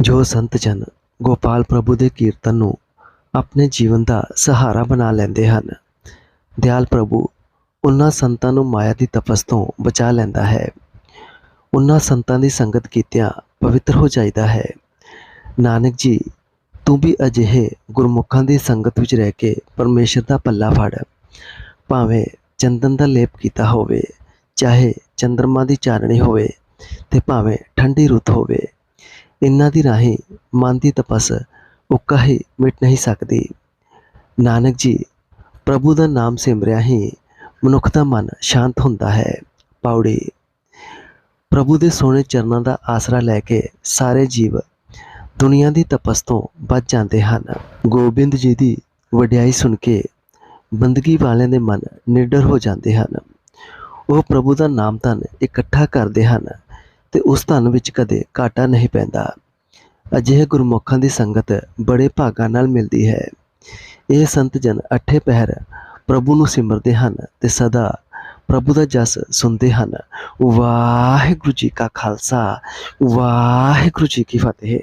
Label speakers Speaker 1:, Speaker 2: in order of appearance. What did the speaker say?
Speaker 1: ਜੋ ਸੰਤ ਜਨ ਗੋਪਾਲ ਪ੍ਰਭੂ ਦੇ ਕੀਰਤਨ ਨੂੰ ਆਪਣੇ ਜੀਵਨ ਦਾ ਸਹਾਰਾ ਬਣਾ ਲੈਂਦੇ ਹਨ। ਦਿਆਲ ਪ੍ਰਭੂ ਉਹਨਾਂ ਸੰਤਾਂ ਨੂੰ ਮਾਇਆ ਦੀ ਤਪਸ ਤੋਂ ਬਚਾ ਲੈਂਦਾ ਹੈ। ਉਹਨਾਂ ਸੰਤਾਂ ਦੀ ਸੰਗਤ ਕੀਤਿਆਂ ਪਵਿੱਤਰ ਹੋ ਜਾਈਦਾ ਹੈ। ਨਾਨਕ ਜੀ, ਤੂੰ ਵੀ ਅਜਿਹੇ ਗੁਰਮੁਖਾਂ ਦੀ ਸੰਗਤ ਵਿੱਚ ਰਹਿ ਕੇ ਪਰਮੇਸ਼ਰ ਦਾ ਪੱਲਾ ਫੜ। ਭਾਵੇਂ ਚੰਦਨ ਦਾ ਲੇਪ ਕੀਤਾ ਹੋਵੇ, ਚਾਹੇ ਚੰ드ਰਮਾ ਦੀ ਚਾਨਣੀ ਹੋਵੇ ਤੇ ਭਾਵੇਂ ਠੰਡੀ ਰੁੱਤ ਹੋਵੇ ਇਹਨਾਂ ਦੀ ਰਾਹੀਂ ਮਨ ਦੀ ਤਪਸ ਉੱਕਾ ਹੀ ਮਿਟ ਨਹੀਂ ਸਕਦੀ। ਨਾਨਕ ਜੀ, ਪ੍ਰਭੂ ਦਾ ਨਾਮ ਸਿਮਰਿਆ ਹੀ ਮਨੁੱਖ ਦਾ ਮਨ ਸ਼ਾਂਤ ਹੁੰਦਾ ਹੈ। ਪੌੜੀ ਪ੍ਰਭੂ ਦੇ ਸੋਹਣੇ ਚਰਨਾਂ ਦਾ ਆਸਰਾ ਲੈ ਕੇ ਸਾਰੇ ਜੀਵ ਦੁਨੀਆ ਦੀ ਤਪਸ ਤੋਂ ਬਚ ਜਾਂਦੇ ਹਨ। ਗੋਬਿੰਦ ਜੀ ਦੀ ਵਡਿਆਈ ਸੁਣ ਕੇ ਬੰਦਗੀ ਵਾਲਿਆਂ ਦੇ ਮਨ ਨਿਡਰ ਹੋ ਜਾਂਦੇ ਹਨ। ਉਹ ਪ੍ਰਭੂ ਦਾ ਨਾਮ ਧਨ ਇਕੱਠਾ ਕਰਦੇ ਹਨ। ਤੇ ਉਸ ਧਨ ਵਿੱਚ ਕਦੇ ਘਾਟਾ ਨਹੀਂ ਪੈਂਦਾ। ਅਜਿਹੇ ਗੁਰਮੁਖਾਂ ਦੀ ਸੰਗਤ ਬੜੇ ਭਾਗਾਂ ਨਾਲ ਮਿਲਦੀ ਹੈ। ਇਹ ਸੰਤ ਜਨ ਅੱਠੇ ਪਹਿਰ ਪ੍ਰਭੂ ਨੂੰ ਸਿਮਰਦੇ ਹਨ ਤੇ ਸਦਾ ਪ੍ਰਭੂ ਦਾ ਜਸ ਸੁਣਦੇ ਹਨ। ਵਾਹਿਗੁਰੂ ਜੀ ਕਾ ਖਾਲਸਾ, ਵਾਹਿਗੁਰੂ ਜੀ ਕੀ ਫਤਿਹ।